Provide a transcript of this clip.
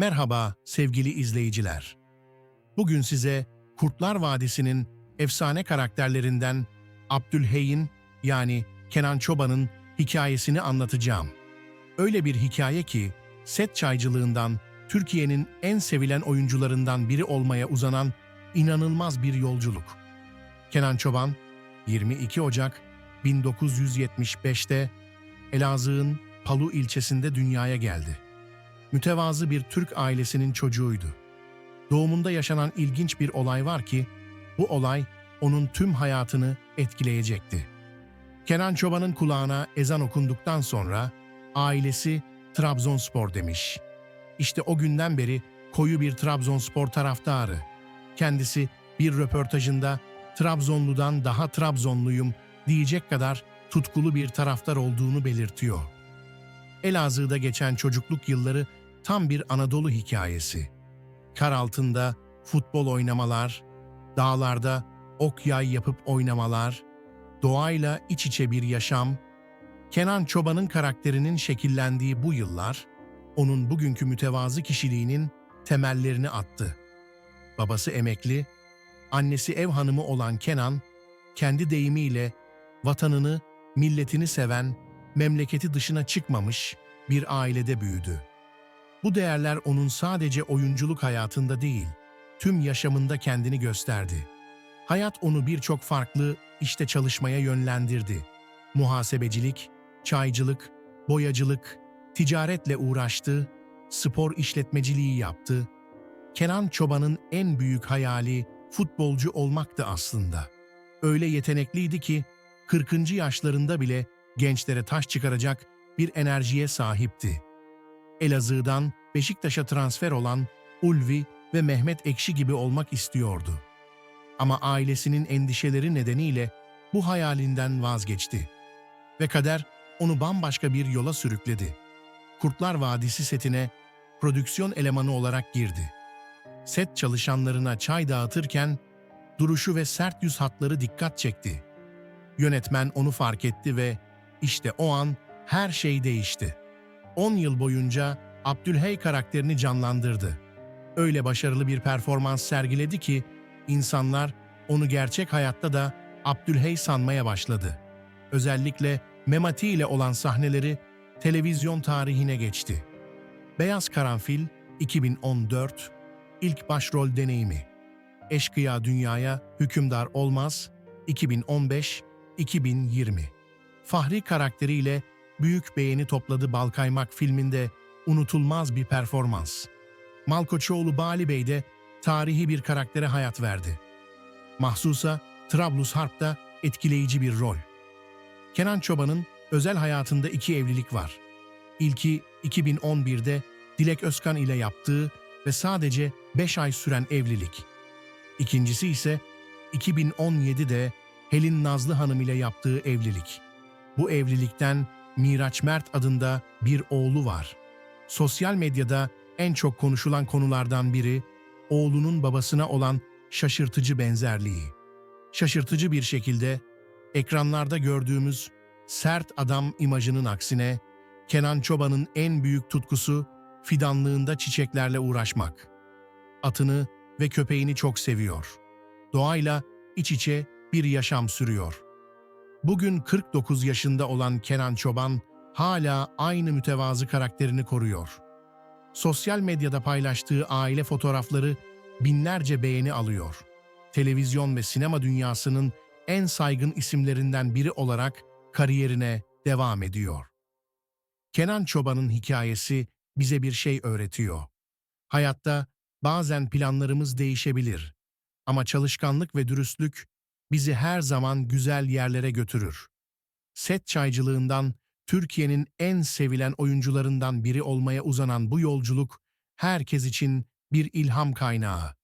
Merhaba sevgili izleyiciler. Bugün size Kurtlar Vadisi'nin efsane karakterlerinden Abdülhey'in yani Kenan Çoban'ın hikayesini anlatacağım. Öyle bir hikaye ki set çaycılığından Türkiye'nin en sevilen oyuncularından biri olmaya uzanan inanılmaz bir yolculuk. Kenan Çoban 22 Ocak 1975'te Elazığ'ın Palu ilçesinde dünyaya geldi mütevazı bir Türk ailesinin çocuğuydu. Doğumunda yaşanan ilginç bir olay var ki, bu olay onun tüm hayatını etkileyecekti. Kenan Çoban'ın kulağına ezan okunduktan sonra ailesi Trabzonspor demiş. İşte o günden beri koyu bir Trabzonspor taraftarı. Kendisi bir röportajında Trabzonlu'dan daha Trabzonluyum diyecek kadar tutkulu bir taraftar olduğunu belirtiyor. Elazığ'da geçen çocukluk yılları tam bir Anadolu hikayesi. Kar altında futbol oynamalar, dağlarda ok yay yapıp oynamalar, doğayla iç içe bir yaşam, Kenan Çoban'ın karakterinin şekillendiği bu yıllar, onun bugünkü mütevazı kişiliğinin temellerini attı. Babası emekli, annesi ev hanımı olan Kenan, kendi deyimiyle vatanını, milletini seven, memleketi dışına çıkmamış bir ailede büyüdü. Bu değerler onun sadece oyunculuk hayatında değil, tüm yaşamında kendini gösterdi. Hayat onu birçok farklı işte çalışmaya yönlendirdi. Muhasebecilik, çaycılık, boyacılık, ticaretle uğraştı, spor işletmeciliği yaptı. Kenan Çoban'ın en büyük hayali futbolcu olmaktı aslında. Öyle yetenekliydi ki 40. yaşlarında bile gençlere taş çıkaracak bir enerjiye sahipti. Elazığ'dan Beşiktaş'a transfer olan Ulvi ve Mehmet Ekşi gibi olmak istiyordu. Ama ailesinin endişeleri nedeniyle bu hayalinden vazgeçti. Ve kader onu bambaşka bir yola sürükledi. Kurtlar Vadisi setine prodüksiyon elemanı olarak girdi. Set çalışanlarına çay dağıtırken duruşu ve sert yüz hatları dikkat çekti. Yönetmen onu fark etti ve işte o an her şey değişti. 10 yıl boyunca Abdülhey karakterini canlandırdı. Öyle başarılı bir performans sergiledi ki insanlar onu gerçek hayatta da Abdülhey sanmaya başladı. Özellikle Memati ile olan sahneleri televizyon tarihine geçti. Beyaz Karanfil 2014 ilk başrol deneyimi. Eşkıya Dünyaya Hükümdar Olmaz 2015-2020. Fahri karakteriyle büyük beğeni topladı Balkaymak filminde unutulmaz bir performans. Malkoçoğlu Bali Bey de tarihi bir karaktere hayat verdi. Mahsusa Trablus Harp'ta etkileyici bir rol. Kenan Çoban'ın özel hayatında iki evlilik var. İlki 2011'de Dilek Özkan ile yaptığı ve sadece 5 ay süren evlilik. İkincisi ise 2017'de Helin Nazlı Hanım ile yaptığı evlilik. Bu evlilikten Miraç Mert adında bir oğlu var. Sosyal medyada en çok konuşulan konulardan biri oğlunun babasına olan şaşırtıcı benzerliği. Şaşırtıcı bir şekilde ekranlarda gördüğümüz sert adam imajının aksine Kenan Çoban'ın en büyük tutkusu fidanlığında çiçeklerle uğraşmak. Atını ve köpeğini çok seviyor. Doğayla iç içe bir yaşam sürüyor. Bugün 49 yaşında olan Kenan Çoban hala aynı mütevazı karakterini koruyor. Sosyal medyada paylaştığı aile fotoğrafları binlerce beğeni alıyor. Televizyon ve sinema dünyasının en saygın isimlerinden biri olarak kariyerine devam ediyor. Kenan Çoban'ın hikayesi bize bir şey öğretiyor. Hayatta bazen planlarımız değişebilir ama çalışkanlık ve dürüstlük bizi her zaman güzel yerlere götürür. Set çaycılığından Türkiye'nin en sevilen oyuncularından biri olmaya uzanan bu yolculuk herkes için bir ilham kaynağı.